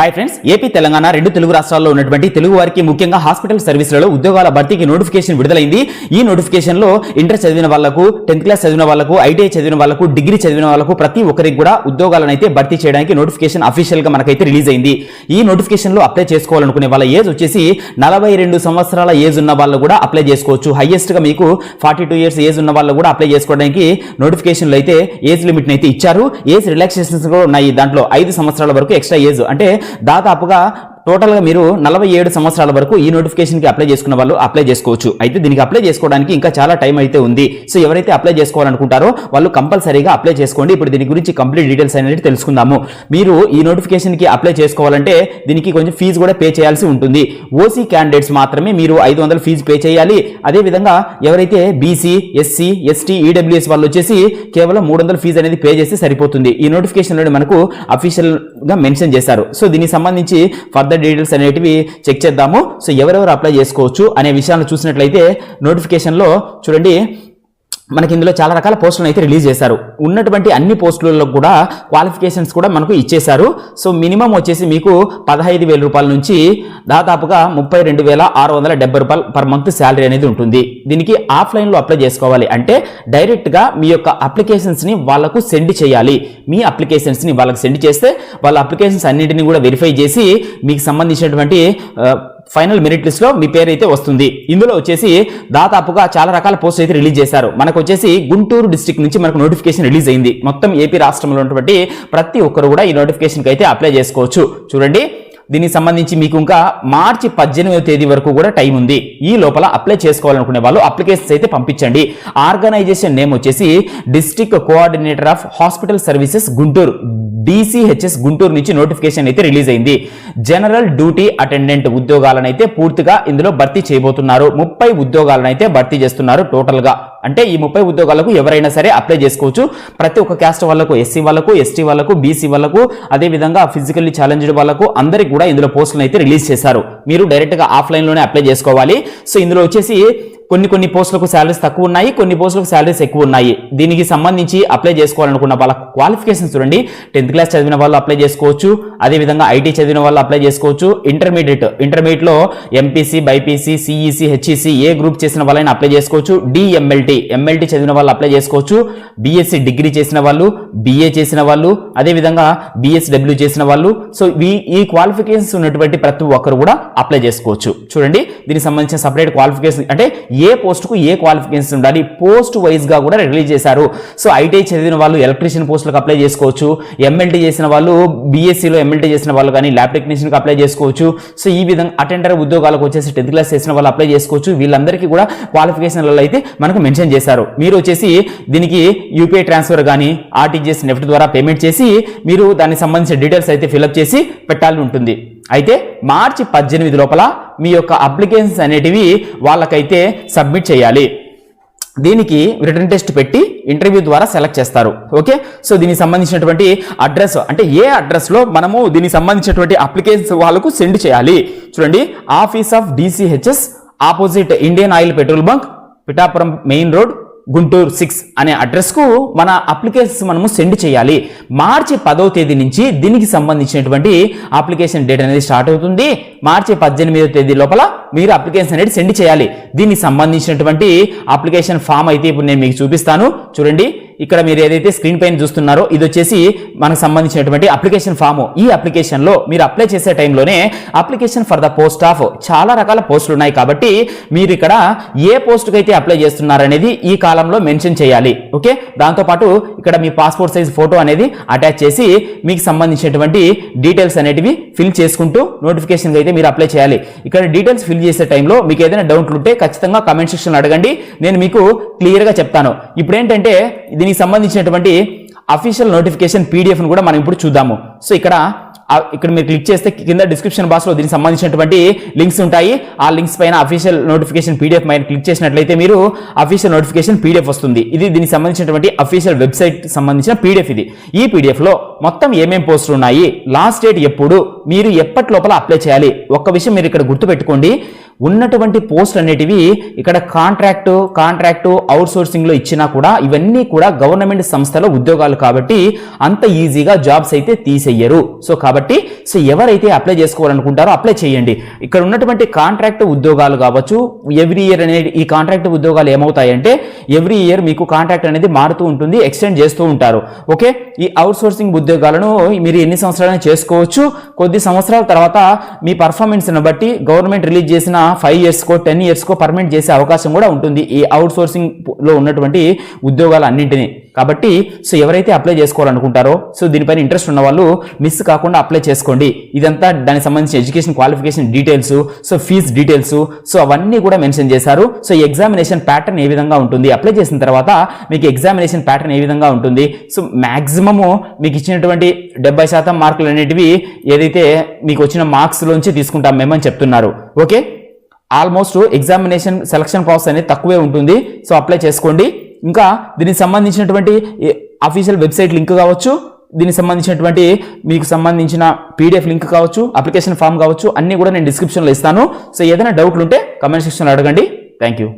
Hi friends AP Telangana రెండు తెలుగు రాష్ట్రాల్లో ఉన్నటువంటి తెలుగు వారికి ముఖ్యంగా హాస్పిటల్ సర్వీసులలో ఉద్యోగాల భర్తీకి నోటిఫికేషన్ విడుదలైంది. ఈ నోటిఫికేషన్లో ఇంటర్ చదివిన వాళ్ళకు టెన్త్ క్లాస్ చదివిన వాళ్ళకు ఐటీఐ చదివిన వాళ్ళకు డిగ్రీ చదివిన వాళ్ళకు ప్రతి ఒక్కరికి కూడా ఉద్యోగాలను అయితే భర్తీ చేయడానికి నోటిఫికేషన్ అఫీషియల్గా మనకైతే రిలీజ్ అయింది. ఈ నోటిఫికేషన్లో అప్లై చేసుకోవాలనుకునే వాళ్ళ ఏజ్ వచ్చేసి నలభై రెండు సంవత్సరాల ఏజ్ ఉన్న వాళ్ళు కూడా అప్లై చేసుకోవచ్చు. హయ్యెస్ట్గా మీకు ఫార్టీ టూ ఇయర్స్ ఏజ్ ఉన్న వాళ్ళు కూడా అప్లై చేసుకోవడానికి నోటిఫికేషన్లో అయితే ఏజ్ లిమిట్ అయితే ఇచ్చారు. ఏజ్ రిలాక్సేషన్స్ కూడా ఉన్నాయి. దాంట్లో ఐదు సంవత్సరాల వరకు ఎక్స్ట్రా ఏజ్ అంటే దాదాపుగా టోటల్గా మీరు నలభై ఏడు సంవత్సరాల వరకు ఈ నోటిఫికేషన్కి అప్లై చేసుకున్న వాళ్ళు అప్లై చేసుకోవచ్చు. అయితే దీనికి అప్లై చేసుకోవడానికి ఇంకా చాలా టైం అయితే ఉంది. సో ఎవరైతే అప్లై చేసుకోవాలనుకుంటారో వాళ్ళు కంపల్సరీగా అప్లై చేసుకోండి. ఇప్పుడు దీని గురించి కంప్లీట్ డీటెయిల్స్ అనేది తెలుసుకుందాము. మీరు ఈ నోటిఫికేషన్కి అప్లై చేసుకోవాలంటే దీనికి కొంచెం ఫీజు కూడా పే చేయాల్సి ఉంటుంది. ఓసీ క్యాండిడేట్స్ మాత్రమే మీరు ఐదు వందల ఫీజు పే చేయాలి. అదేవిధంగా ఎవరైతే బీసీ ఎస్సీ ఎస్టీ ఈడబ్ల్యూఎస్ వాళ్ళు వచ్చేసి కేవలం మూడు వందల ఫీజు అనేది పే చేస్తే సరిపోతుంది. ఈ నోటిఫికేషన్లోనే మనకు అఫీషియల్గా మెన్షన్ చేశారు. సో దీనికి సంబంధించి ఫర్దర్ డీటెయిల్స్ అనేటివి చెక్ చేద్దాము. సో ఎవరెవరు అప్లై చేసుకోవచ్చు అనే విషయాన్ని చూసినట్లయితే నోటిఫికేషన్లో చూడండి మనకి ఇందులో చాలా రకాల పోస్టులను అయితే రిలీజ్ చేశారు. ఉన్నటువంటి అన్ని పోస్టులలో కూడా క్వాలిఫికేషన్స్ కూడా మనకు ఇచ్చేశారు. సో మినిమం వచ్చేసి మీకు పదహైదు వేల రూపాయల నుంచి దాదాపుగా ముప్పై రెండు వేల ఆరు వందల డెబ్బై రూపాయలు పర్ మంత్ శాలరీ అనేది ఉంటుంది. దీనికి ఆఫ్లైన్లో అప్లై చేసుకోవాలి అంటే డైరెక్ట్గా మీ యొక్క అప్లికేషన్స్ని వాళ్ళకు సెండ్ చేయాలి. మీ అప్లికేషన్స్ని వాళ్ళకు సెండ్ చేస్తే వాళ్ళ అప్లికేషన్స్ అన్నింటినీ కూడా వెరిఫై చేసి మీకు సంబంధించినటువంటి ఫైనల్ మెరిట్ లిస్ట్లో మీ పేరు అయితే వస్తుంది. ఇందులో వచ్చేసి దాదాపుగా చాలా రకాల పోస్ట్ అయితే రిలీజ్ చేశారు. మనకు వచ్చేసి గుంటూరు డిస్ట్రిక్ట్ నుంచి మనకు నోటిఫికేషన్ రిలీజ్ అయింది. మొత్తం ఏపీ రాష్ట్రంలో ఉన్నటువంటి ప్రతి ఒక్కరు కూడా ఈ నోటిఫికేషన్కి అయితే అప్లై చేసుకోవచ్చు. చూడండి. దీనికి సంబంధించి మీకు ఇంకా మార్చి పద్దెనిమిదవ తేదీ వరకు కూడా టైం ఉంది. ఈ లోపల అప్లై చేసుకోవాలనుకునే వాళ్ళు అప్లికేషన్స్ అయితే పంపించండి. ఆర్గనైజేషన్ నేమ్ వచ్చేసి district coordinator of hospital services Guntur. DCHS Guntur నుంచి నోటిఫికేషన్ అయితే రిలీజ్ అయింది. జనరల్ డ్యూటీ అటెండెంట్ ఉద్యోగాలను అయితే పూర్తిగా ఇందులో భర్తీ చేయబోతున్నారు. ముప్పై ఉద్యోగాలను అయితే భర్తీ చేస్తున్నారు టోటల్గా. అంటే ఈ ముప్పై ఉద్యోగాలకు ఎవరైనా సరే అప్లై చేసుకోవచ్చు. ప్రతి ఒక్క క్యాస్ట్ వాళ్ళకు ఎస్సీ వాళ్ళకు ఎస్టీ వాళ్ళకు బీసీ వాళ్ళకు అదే విధంగా ఫిజికల్లీ ఛాలెంజ్డ్ వాళ్ళకు అందరికి కూడా ఇందులో పోస్టులను అయితే రిలీజ్ చేశారు. మీరు డైరెక్ట్గా ఆఫ్లైన్లోనే అప్లై చేసుకోవాలి. సో ఇందులో వచ్చేసి కొన్ని కొన్ని పోస్టులకు శాలరీస్ తక్కువ ఉన్నాయి కొన్ని పోస్టులకు శాలరీస్ ఎక్కువ ఉన్నాయి. దీనికి సంబంధించి అప్లై చేసుకోవాలనుకున్న వాళ్ళ క్వాలిఫికేషన్ చూడండి. టెన్త్ క్లాస్ చదివిన వాళ్ళు అప్లై చేసుకోవచ్చు. అదే విధంగా ఐటీ చదివిన వాళ్ళు అప్లై చేసుకోవచ్చు. ఇంటర్మీడియట్ ఇంటర్మీడియట్లో ఎంపీసీ బైపీసీ సిఈసి హెచ్ఈసి ఏ గ్రూప్ చేసిన వాళ్ళైనా అప్లై చేసుకోవచ్చు. డిఎంఎల్టీ ఎంఎల్టీ చదివిన వాళ్ళు అప్లై చేసుకోవచ్చు. బీఎస్సీ డిగ్రీ చేసిన వాళ్ళు బిఏ చేసిన వాళ్ళు అదే విధంగా బిఎస్డబ్ల్యూ చేసిన వాళ్ళు. సో ఈ ఈ క్వాలిఫికేషన్స్ ఉన్నటువంటి ప్రతి ఒక్కరు కూడా అప్లై చేసుకోవచ్చు. చూడండి దీనికి సంబంధించిన సపరేట్ క్వాలిఫికేషన్ అంటే ఏ పోస్టుకు ఏ క్వాలిఫికేషన్ ఉండాలి పోస్ట్ వైజ్గా కూడా రిలీజ్ చేశారు. సో ఐటీఐ చదివిన వాళ్ళు ఎలక్ట్రీషియన్ పోస్టులకు అప్లై చేసుకోవచ్చు. ఎంఎల్టీ చేసిన వాళ్ళు బీఎస్సీలో ఎంఎల్టీ చేసిన వాళ్ళు కానీ ల్యాబ్ టెక్నీషియన్కి అప్లై చేసుకోవచ్చు. సో ఈ విధంగా అటెండర్ ఉద్యోగాలకు వచ్చేసి టెన్త్ క్లాస్ చేసిన వాళ్ళు అప్లై చేసుకోవచ్చు. వీళ్ళందరికీ కూడా క్వాలిఫికేషన్లలో అయితే మనకు మెన్షన్ చేశారు. మీరు వచ్చేసి దీనికి యూపీఐ ట్రాన్స్ఫర్ కానీ ఆర్టీజీఎస్ నెఫ్ట్ ద్వారా పేమెంట్ చేసి మీరు దానికి సంబంధించిన డీటెయిల్స్ అయితే ఫిల్అప్ చేసి పెట్టాలని ఉంటుంది. అయితే మార్చి పద్దెనిమిది లోపల మీ యొక్క అప్లికేషన్స్ అనేటివి వాళ్ళకైతే సబ్మిట్ చేయాలి. దీనికి రిటర్న్ టెస్ట్ పెట్టి ఇంటర్వ్యూ ద్వారా సెలెక్ట్ చేస్తారు. ఓకే? సో దీనికి సంబంధించినటువంటి అడ్రస్ అంటే ఏ అడ్రస్లో మనము దీనికి సంబంధించినటువంటి అప్లికేషన్స్ వాళ్ళకు సెండ్ చేయాలి. చూడండి office of DCHS opposite Indian oil petrol bunk Pithapuram main road Guntur six అనే అడ్రస్కు మన అప్లికేషన్స్ మనము సెండ్ చేయాలి. మార్చి పదవ తేదీ నుంచి దీనికి సంబంధించినటువంటి అప్లికేషన్ డేట్ అనేది స్టార్ట్ అవుతుంది. మార్చి పద్దెనిమిదవ తేదీ లోపల మీరు అప్లికేషన్ అనేది సెండ్ చేయాలి. దీనికి సంబంధించినటువంటి అప్లికేషన్ ఫామ్ అయితే ఇప్పుడు నేను మీకు చూపిస్తాను. చూడండి. ఇక్కడ మీరు ఏదైతే స్క్రీన్ పైన చూస్తున్నారో ఇది వచ్చేసి మనకు సంబంధించినటువంటి అప్లికేషన్ ఫామ్ ఈ అప్లికేషన్లో మీరు అప్లై చేసే టైంలోనే application for the post of చాలా రకాల పోస్టులు ఉన్నాయి కాబట్టి మీరు ఇక్కడ ఏ పోస్టుకి అయితే అప్లై చేస్తున్నారనేది ఈ కాలంలో మెన్షన్ చేయాలి. ఓకే దాంతోపాటు ఇక్కడ మీ పాస్పోర్ట్ సైజ్ ఫోటో అనేది అటాచ్ చేసి మీకు సంబంధించినటువంటి డీటెయిల్స్ అనేటివి ఫిల్ చేసుకుంటూ నోటిఫికేషన్ అయితే మీరు అప్లై చేయాలి. ఇక్కడ డీటెయిల్స్ ఫిల్ చేసే టైంలో మీకు ఏదైనా డౌట్లు ఉంటే ఖచ్చితంగా కమెంట్ సెక్షన్ అడగండి. నేను మీకు క్లియర్గా చెప్తాను. ఇప్పుడు ఏంటంటే దీనికి సంబంధించినటువంటి అఫీషియల్ నోటిఫికేషన్ పీడిఎఫ్ను కూడా మనం ఇప్పుడు చూద్దాము. సో ఇక్కడ ఇక్కడ మీరు క్లిక్ చేస్తే కింద డిస్క్రిప్షన్ బాక్స్లో దీనికి సంబంధించినటువంటి లింక్స్ ఉంటాయి. ఆ లింక్స్ పైన అఫీషియల్ నోటిఫికేషన్ పీడిఎఫ్ పైన క్లిక్ చేసినట్లయితే మీరు అఫీషియల్ నోటిఫికేషన్ పీడిఎఫ్ వస్తుంది. ఇది దీనికి సంబంధించినటువంటి అఫీషియల్ వెబ్సైట్ సంబంధించిన పీడిఎఫ్ ఇది. ఈ పీడిఎఫ్లో మొత్తం ఏమేం పోస్టులు ఉన్నాయి? లాస్ట్ డేట్ ఎప్పుడు? మీరు ఎప్పటి లోపల అప్లై చేయాలి? ఒక్క విషయం మీరు ఇక్కడ గుర్తుపెట్టుకోండి. ఉన్నటువంటి పోస్ట్ అనేటివి ఇక్కడ కాంట్రాక్టు కాంట్రాక్టు అవుట్సోర్సింగ్లో ఇచ్చినా కూడా ఇవన్నీ కూడా గవర్నమెంట్ సంస్థల ఉద్యోగాలు కాబట్టి అంత ఈజీగా జాబ్స్ అయితే తీసేయరు. సో కాబట్టి సో ఎవరైతే అప్లై చేసుకోవాలనుకుంటారో అప్లై చేయండి. ఇక్కడ ఉన్నటువంటి కాంట్రాక్ట్ ఉద్యోగాలు కావచ్చు ఎవ్రీ ఇయర్ అనేది ఈ కాంట్రాక్ట్ ఉద్యోగాలు ఏమవుతాయంటే ఎవ్రీ ఇయర్ మీకు కాంట్రాక్ట్ అనేది మారుతూ ఉంటుంది ఎక్స్టెండ్ చేస్తూ ఉంటారు. ఓకే? ఈ అవుట్సోర్సింగ్ ఉద్యోగాలను మీరు ఎన్ని సంవత్సరాలైనా చేసుకోవచ్చు. కొద్ది సంవత్సరాల తర్వాత మీ పర్ఫార్మెన్స్ని బట్టి గవర్నమెంట్ రిలీజ్ చేసిన ఫైవ్ ఇయర్స్కో టెన్ ఇయర్స్కో పర్మనెంట్ చేసే అవకాశం కూడా ఉంటుంది ఈ అవుట్సోర్సింగ్లో ఉన్నటువంటి ఉద్యోగాలు అన్నింటినీ కాబట్టి సో ఎవరైతే అప్లై చేసుకోవాలనుకుంటారో సో దీనిపైన ఇంట్రెస్ట్ ఉన్న వాళ్ళు మిస్ కాకుండా అప్లై చేసుకోండి. ఇదంతా దానికి సంబంధించిన education qualification details so fees details so అవన్నీ కూడా మెన్షన్ చేశారు. సో ఎగ్జామినేషన్ ప్యాటర్న్ ఏ విధంగా ఉంటుంది అప్లై చేసిన తర్వాత మీకు ఎగ్జామినేషన్ ప్యాటర్న్ ఏ విధంగా ఉంటుంది సో మ్యాక్సిమము మీకు ఇచ్చినటువంటి డెబ్బై శాతం మార్కులు అనేటివి ఏదైతే మీకు వచ్చిన మార్క్స్లోంచి తీసుకుంటాం మేమని చెప్తున్నారు. Okay? Almost examination selection process అనేది తక్కువే ఉంటుంది. సో అప్లై చేసుకోండి. ఇంకా దీనికి సంబంధించినటువంటి అఫీషియల్ వెబ్సైట్ లింక్ కావచ్చు. దీనికి సంబంధించినటువంటి మీకు సంబంధించిన పీడిఎఫ్ లింక్ కావచ్చు అప్లికేషన్ ఫామ్ కావచ్చు అన్నీ కూడా నేను డిస్క్రిప్షన్లో ఇస్తాను. సో ఏదైనా డౌట్లు ఉంటే కమెంట్ సెక్షన్లో అడగండి. Thank you